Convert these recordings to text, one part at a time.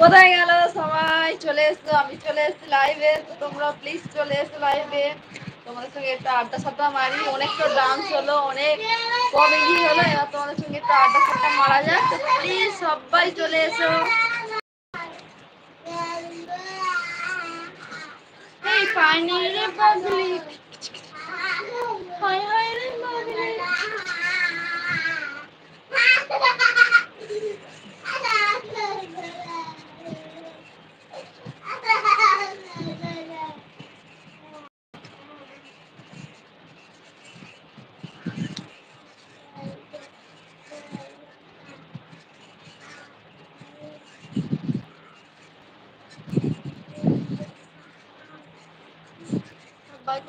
কোথায় গেল? সবাই চলে এসছো, আমি চলে এসছি লাইভে তো তোমরা প্লিজ চলে এসো লাইভে তোমাদের সঙ্গে একটু আড্ডা সাড্ডা মারি। অনেক তো ডান্স হলো, অনেক কমেডি হলো। এবার তোমাদের সঙ্গে একটু আড্ডা সাড্ডা মারা যাক। তো প্লিজ সবাই চলে এসো। এই পানি রে পাগলি হায় হায় রে পাগলি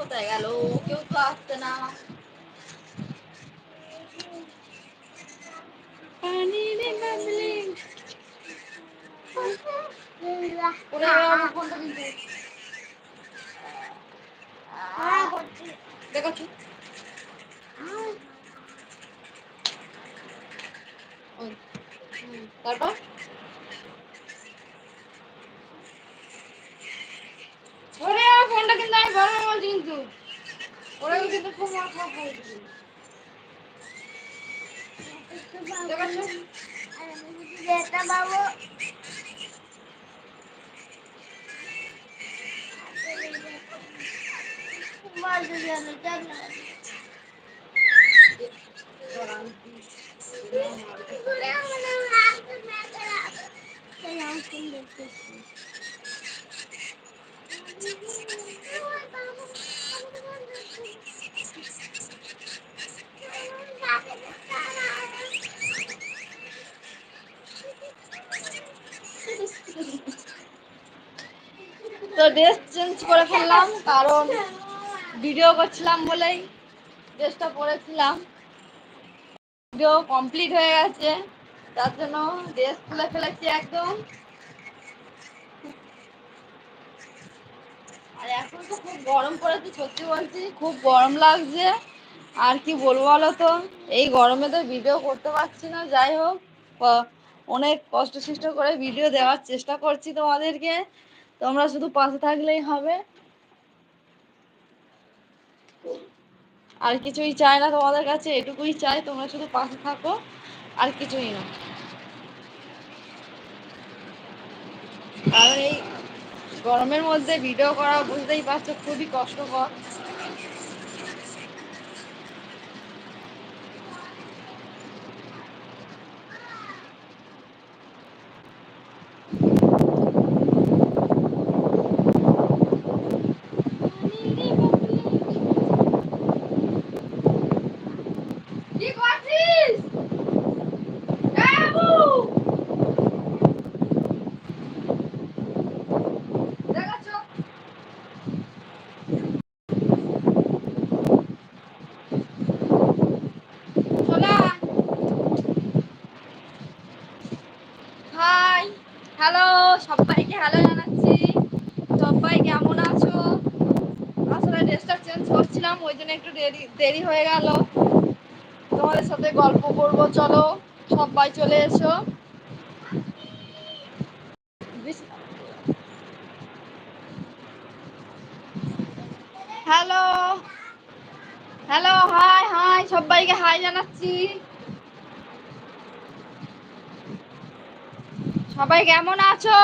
কোথায় গেল? কেউ তো আসছে না। দেখাচ্ছি। ওই, হুম, তারপর ওরে আমার ফোনটা কিন্তু আমি বড় বলছি কিন্তু ওরা কিন্তু খুব মার খারাপ করেছে দেখাচ্ছি বাবু মাঝে যেন জানা তো ড্রেস চেঞ্জ করে ফেললাম, কারণ ভিডিও করছিলাম বলেই ড্রেসটা পরেছিলাম। ভিডিও কমপ্লিট হয়ে গেছে, তার জন্য ড্রেস খুলে ফেলেছি একদম। আর এখন তো খুব গরম পড়েছে, সত্যি বলছি, খুব গরম লাগছে। আর কি বলব বলো তো? এই গরমে তো ভিডিও করতে পারছি না, যাই হোক। অনেক কষ্ট সৃষ্ট করে ভিডিও দেওয়ার চেষ্টা করছি তোমাদেরকে। তোমরা শুধু পাশে থাকলেই হবে। আর কিছুই চাই না তোমাদের কাছে, এটুকুই চাই, তোমরা শুধু পাশে থাকো, আর কিছুই না। কারণ এই গরমের মধ্যে ভিডিও করা বুঝতেই পারছ খুবই কষ্টকর কি করছিস এই বাবু! দেখাচ্ছো? চলে আয়। হাই হ্যালো সবাইকে হ্যালো জানাচ্ছি। সবাই কেমন আছো? আসলে ড্রেসটা চেঞ্জ করছিলাম, ওই জন্য একটু দেরি হয়ে গেল। তোমাদের সাথে গল্প করব, চলো, সবাই চলে এসো। হ্যালো হ্যালো হাই হাই সবাইকে হাই জানাচ্ছি। সবাই কেমন আছো?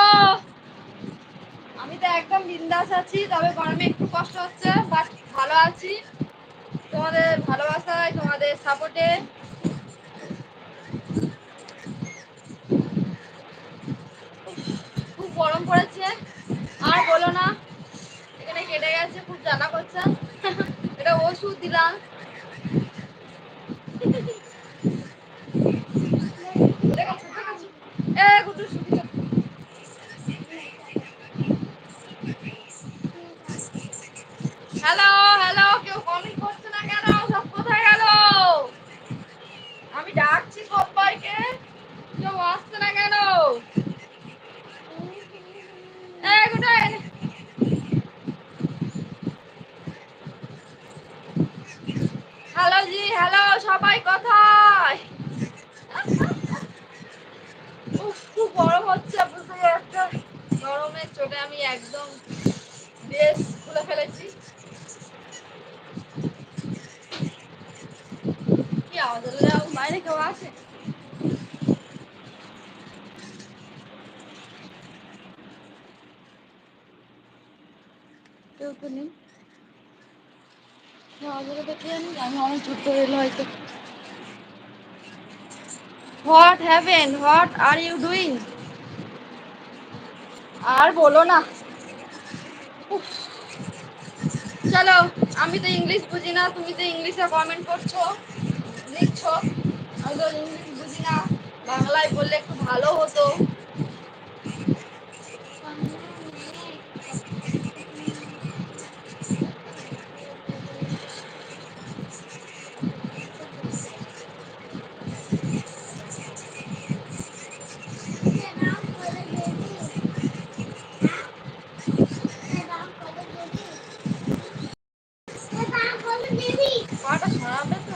আমি তো একদম বিন্দাস আছি, তবে গরমে একটু কষ্ট হচ্ছে বাট ভালো আছি। তোমাদের ভালোবাসায়, তোমাদের সাপোর্টে খুব গরম পড়েছে, আর বলো না, এখানে কেটে গেছে, খুব জ্বালা করছে। এটা ওষুধ দিলাম। হ্যালো হ্যালো কেউ কমেন্ট করছে না কেন? সব কোথায় গেল? আমি ডাকছি সবাইকে কেউ আসছে না কেন এই কোথায় হ্যালো জি হ্যালো সবাই কোথায় উফ, খুব গরম হচ্ছে একদম খুলে ফেলেছি। কি আওয়াজ হলো? কেউ আছে? কেউ তো নেই। আমি অনেক হয়তো। হ্যাভেন আর ডুইং আর বলো না। চলো, আমি তো ইংলিশ বুঝি না, তুমি তো ইংলিশে কমেন্ট করছ, লিখছো। আমি তো ইংলিশ বুঝি না, বাংলায় বললে একটু ভালো হতো পাটা সরাবে তো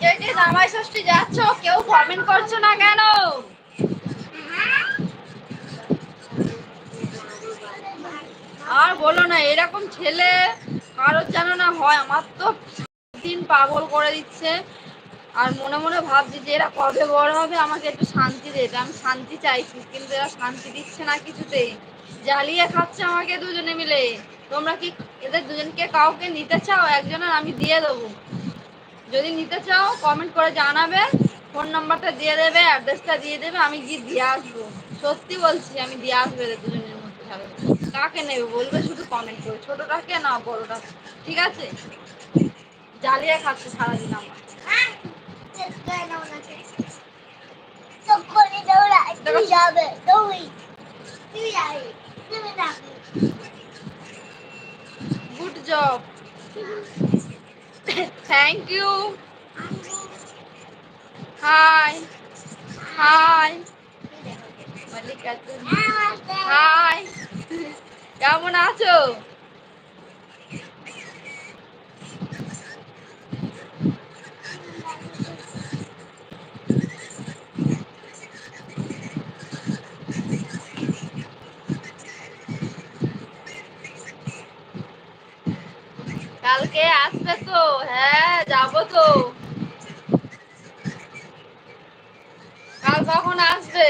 কে কে জামাই ষষ্ঠী যাচ্ছ কেউ কমেন্ট করছ না কেন? আর বলো না, এরকম ছেলে কারোর যেন না হয়। আমার তো দিন পাগল করে দিচ্ছে। আর মনে মনে ভাবছি যে এরা কবে বড় হবে, আমাকে একটু শান্তি দেবে আমি শান্তি চাইছি, কিন্তু এরা শান্তি দিচ্ছে না কিছুতেই। জ্বালিয়ে খাচ্ছে আমাকে দুজনে মিলে। তোমরা কি এদের দুজনকে কাউকে নিতে চাও? একজনের আমি দিয়ে দেবো। যদি নিতে চাও কমেন্ট করে জানাবে। ফোন নাম্বারটা দিয়ে দেবে অ্যাড্রেসটা দিয়ে দেবে আমি গিয়ে দিয়ে আসব। সত্যি বলছি আমি দিয়ে আসব এদের দুজনের মধ্যে কাকে নেবে বলবে? শুধু কমেন্ট করে ছোটটাকে না বড়টা ঠিক আছে? জ্বালিয়ে খাচ্ছে সারাদিন আমার। Good job thank you hi hi Malikatun hi কেমন আছো? কালকে আসবে তো? হ্যাঁ যাব তো কাল কখন আসবে?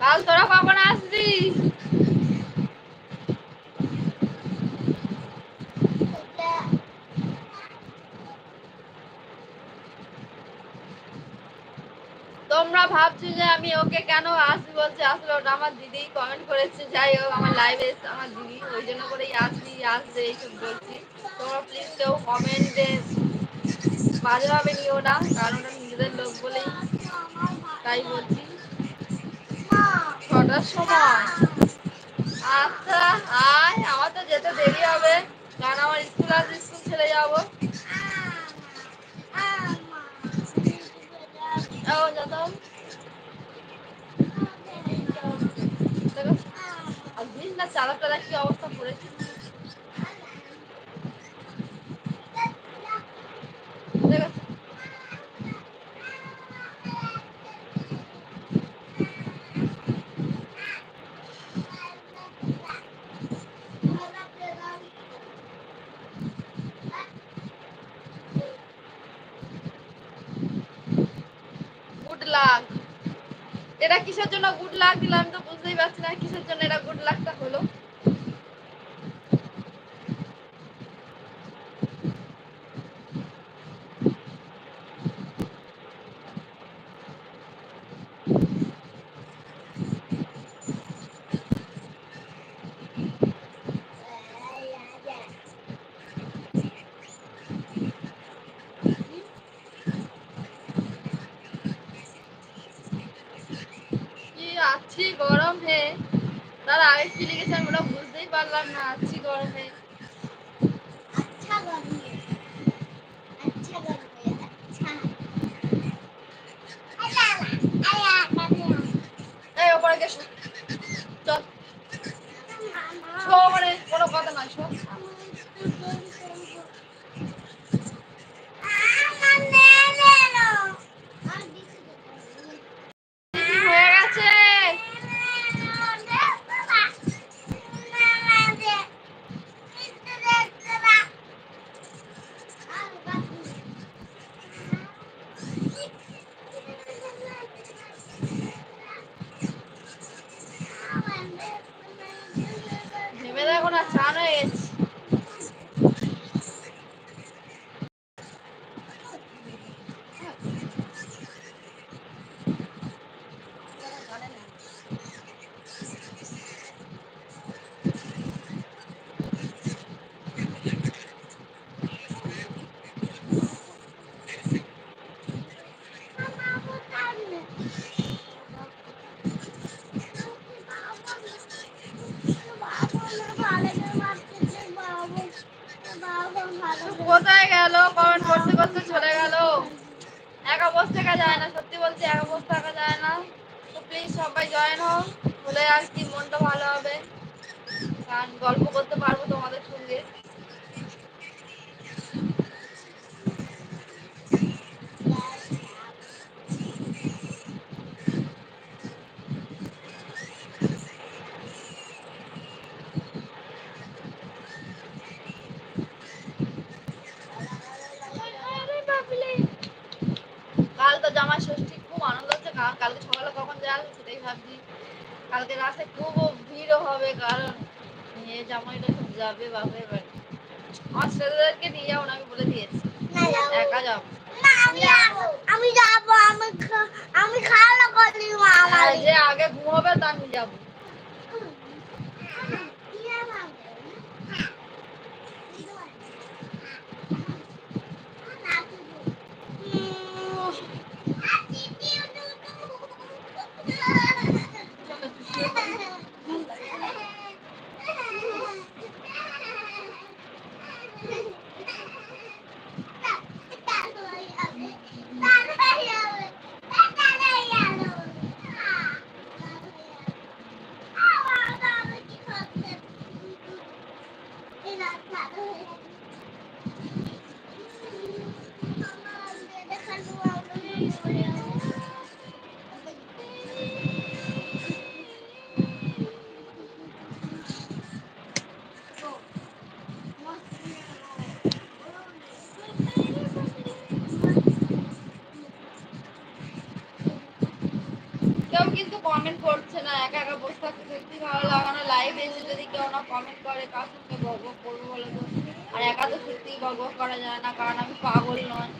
কাল তোরা কখন আসবি? তোমরা ভাবছ যে আমি ওকে কেন আসবি বলছে? আসলে ওটা আমার দিদি কমেন্ট করেছে। যাই হোক, আমার লাইভে আমার দিদি ওই জন্য করেই আসবি, আসবে এইসব বলছি। তোমরা প্লিজ কেউ কমেন্টে বাজেভাবে নিও না, কারণ ওটা নিজেদের লোক বলেই তাই বলছি। ছটার সময়। আচ্ছা আয়, আমার তো যেতে দেরি হবে। কারণ আমার স্কুল আজ স্কুল ছেড়ে যাব ও যাতো দেখো আর বুঝিস না চালা টালা কি অবস্থা পড়েছে দেখো গুড লাক এটা কিসের জন্য গুড লাক দিলাম তো বুঝতেই পারছি না কিসের জন্য এটা গুড লাকটা হলো কি আছি গরম হে তার চলে গেছে আমি বুঝতেই পারলাম না আছি গরম হে এই ওপরে গেছো চল শো মানে কোনো কথা নয় শোন হয়ে গেছে ভেবে দেখো না চান হয়ে গেছে কোথায় গেল কমেন্ট করতে করতে চলে গেল একা বসে থাকা যায় না সত্যি বলছি একা বসে থাকা যায় না তো প্লিজ সবাই জয়েন হোক হলে আর কি মনটা ভালো হবে কারণ গল্প করতে পারব তোমাদের সঙ্গে কাল তো জামাই ষষ্ঠী খুব আনন্দ হচ্ছে কারণ কালকে সকালে কখন যাবে সেটাই ভাবছি কালকে রাতে খুব ভিড়ও হবে কারণ মেয়ে জামাইটা সব যাবে বাপের বাড়ি। আমার ছেলেদেরকে নিয়ে যাব আমি বলে দিয়েছি। একা যাব। আমি যাব আমি আমি খাওয়া করি আর যে আগে ঘুমাবে তার নিয়ে যাব। কেউ কিন্তু কমেন্ট করছে না, একা একা বসে থাকতে সত্যি ভালো লাগানো লাইভ এসে যদি কেউ না কমেন্ট করে, কার সঙ্গে বক বক করব বলে তো? আর একা তো সত্যি বক করা যায় না, কারণ আমি পাগল নয়।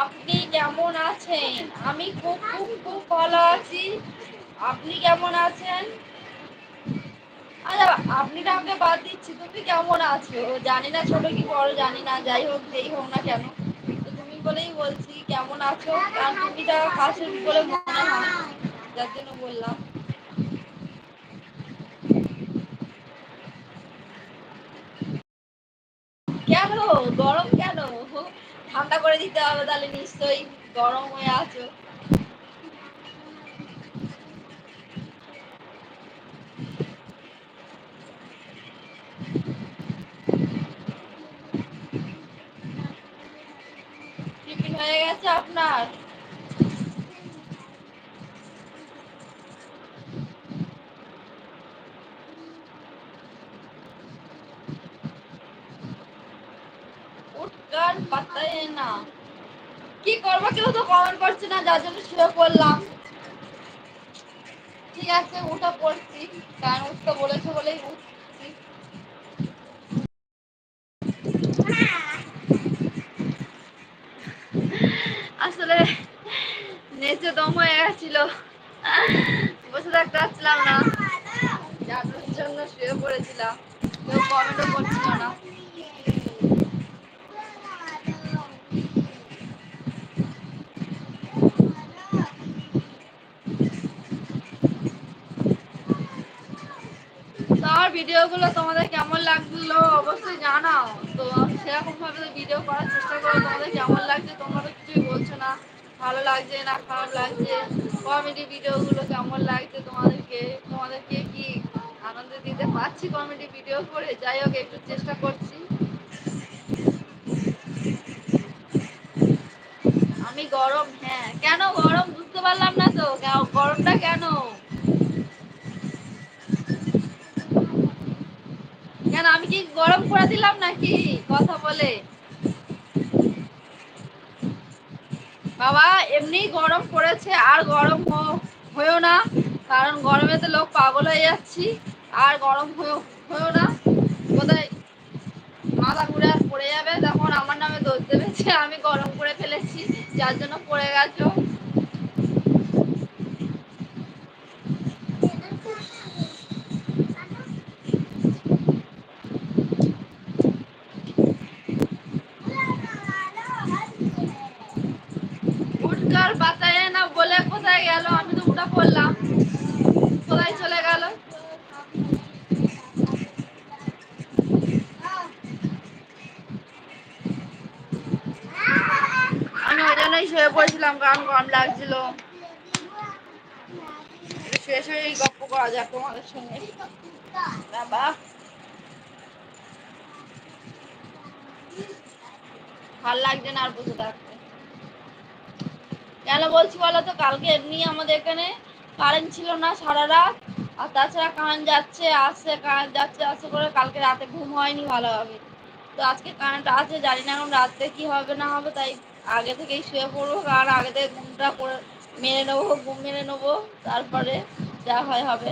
আপনি কেমন আছেন? আমি খুব খুব খুব ভালো আছি। আপনি কেমন আছেন? আচ্ছা আপনিটা আমাকে বাদ দিচ্ছি তুমি কেমন আছো? জানি না ছোট কি বড়, জানি না, যাই হোক, যেই হোক না কেন। তুমি বলেই বলছি, কেমন আছো? কারণ তুমিটা কাছের বলে মনে হয় যার জন্য বললাম কেন গরম কেন ঠান্ডা করে দিতে হবে তাহলে নিশ্চয়ই গরম হয়ে আছো হয়ে গেছে আপনার? উঠকার পাত্তাই না। কি করব কেউ তো করছে না, যার জন্য শুয়ে ঠিক আছে, উঠে, পড়ছি। কারণ উঠতে বলেছে বলেই আসলে নেচে দম হয়ে গেছিল। বসে থাকতে পারছিলাম না। যার জন্য শুয়ে পড়েছিলাম। কেউ কমেন্টও করছিল না। তো আমার ভিডিও গুলো তোমাদের কেমন লাগল অবশ্যই জানাও। তো সেরকম ভাবে ভিডিও করার চেষ্টা করো তোমাদের কেমন লাগছে তোমরা তো কিছুই বলছো না। ভালো লাগছে না খারাপ লাগছে? কমেডি ভিডিও গুলো কেমন লাগছে তোমাদেরকে? তোমাদেরকে কি আনন্দ দিতে পারছি কমেডি ভিডিও করে? যাই হোক, একটু চেষ্টা করছি। আমি গরম হ্যাঁ। কেন গরম? বুঝতে পারলাম না তো। গরমটা কেন কেন আমি কি গরম করে দিলাম নাকি? কথা বলে। বাবা, এমনি গরম পড়েছে, আর গরম হয়েও না, কারণ গরমেতে লোক পাগল হয়ে যাচ্ছি, আর গরম হয়েও না। কোথায় মাথা ঘুরে আর পড়ে যাবে, তখন আমার নামে দোষ দেবে যে আমি গরম করে ফেলেছি, যার জন্য পড়ে গেছো উঠকার বাতায় না বলে কোথায় গেল আমি তো উঠা পড়লাম কোথায় চলে গেল আমি ওই জন্যই শুয়ে পড়েছিলাম কারণ গরম লাগছিল। শুয়ে শুয়ে গপ্প করা যাক তোমাদের সঙ্গে। বাবা ভালো লাগছে না আর বসে থাকতে। কেন বলছি বলো তো, কালকে এমনি আমাদের এখানে কারেন্ট ছিল না সারা রাত, আর তাছাড়া কারেন্ট যাচ্ছে, আসছে কারেন্ট যাচ্ছে, আসছে করে কালকে রাতে ঘুম হয়নি ভালোভাবে। তো আজকে কারেন্ট আছে, জানি না এখন রাত্রে কি হবে না হবে, তাই আগে থেকেই শুয়ে পড়ব আর আগে থেকে ঘুমটা করে মেনে নেব, ঘুম মেনে নেব, তারপরে যা হয় হবে।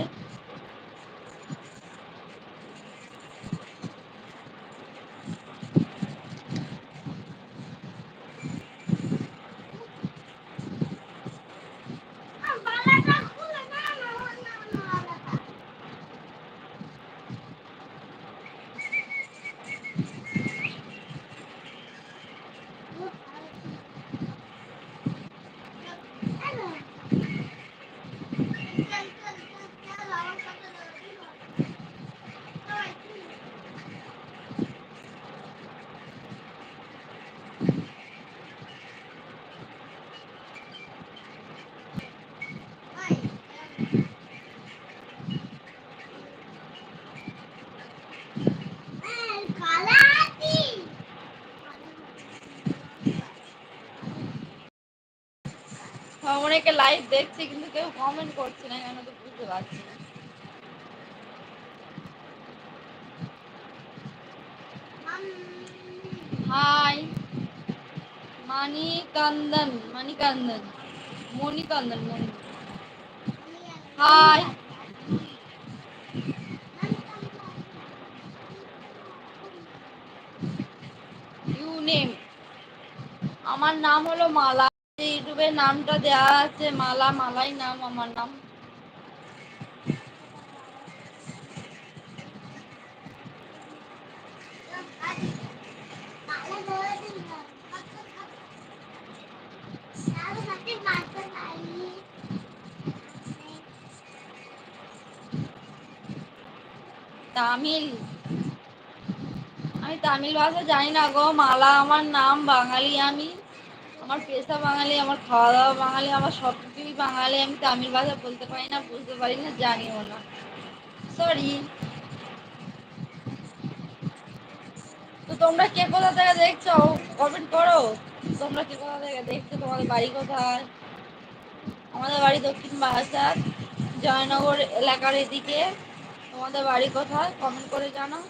অনেকে লাইভ দেখছে কিন্তু কেউ কমেন্ট করছে না, কেন তো বুঝতে পারছি না। Hi Manikandan Manikandan, Manikandan, Mani. Hi you name আমার নাম হলো মালা। ইউটিউবে নামটা দেওয়া আছে, মালা, মালাই নাম, আমার নাম। তামিল। আমি তামিল ভাষা জানি না গো, মালা আমার নাম, বাঙালি আমি। আমার পেশা বাঙালি, আমার খাওয়া দাওয়া বাঙালি, আমার সব কিছুই বাঙালি। আমি তামিল ভাষা বলতে পারি না, বুঝতে পারি না, জানিও না। সরি তো তোমরা কে কোথা থেকে দেখছ? কমেন্ট করো। তোমরা কে কোথা থেকে দেখছ? তোমাদের বাড়ি কোথায়? আমাদের বাড়ি দক্ষিণ বারাসাত, জয়নগর এলাকার এদিকে। তোমাদের বাড়ি কোথায়? কমেন্ট করে জানাও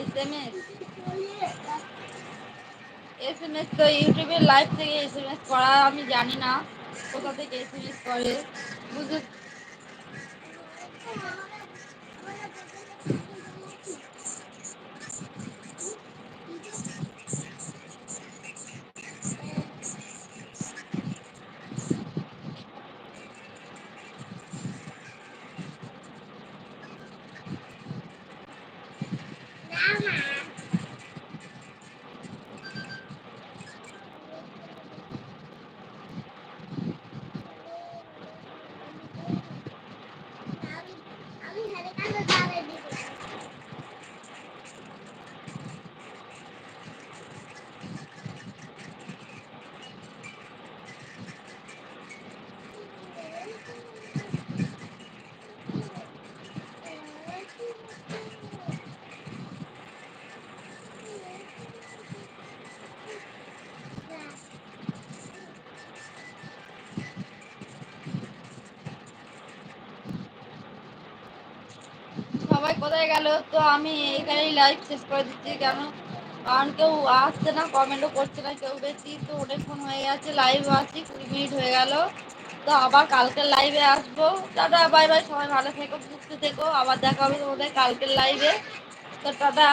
S M S S M S তো ইউটিউবের লাইভ থেকে এস এম এস করা, আমি জানি না কোথা থেকে এস এম এস করে। বুঝে আমি কোথায় গেল তো আমি এখানেই লাইভ শেষ করে দিচ্ছি কেন কারণ কেউ আসছে না কমেন্টও করছে না কেউ বেশি তো অনেকক্ষণ হয়ে গেছে লাইভ আসছি কুড়ি মিনিট হয়ে গেল তো আবার কালকে লাইভে আসব টাটা বাই বাই সবাই ভালো থেকো সুস্থ থেকো আবার দেখা হবে তোমাদের কালকের লাইভে তো টাটা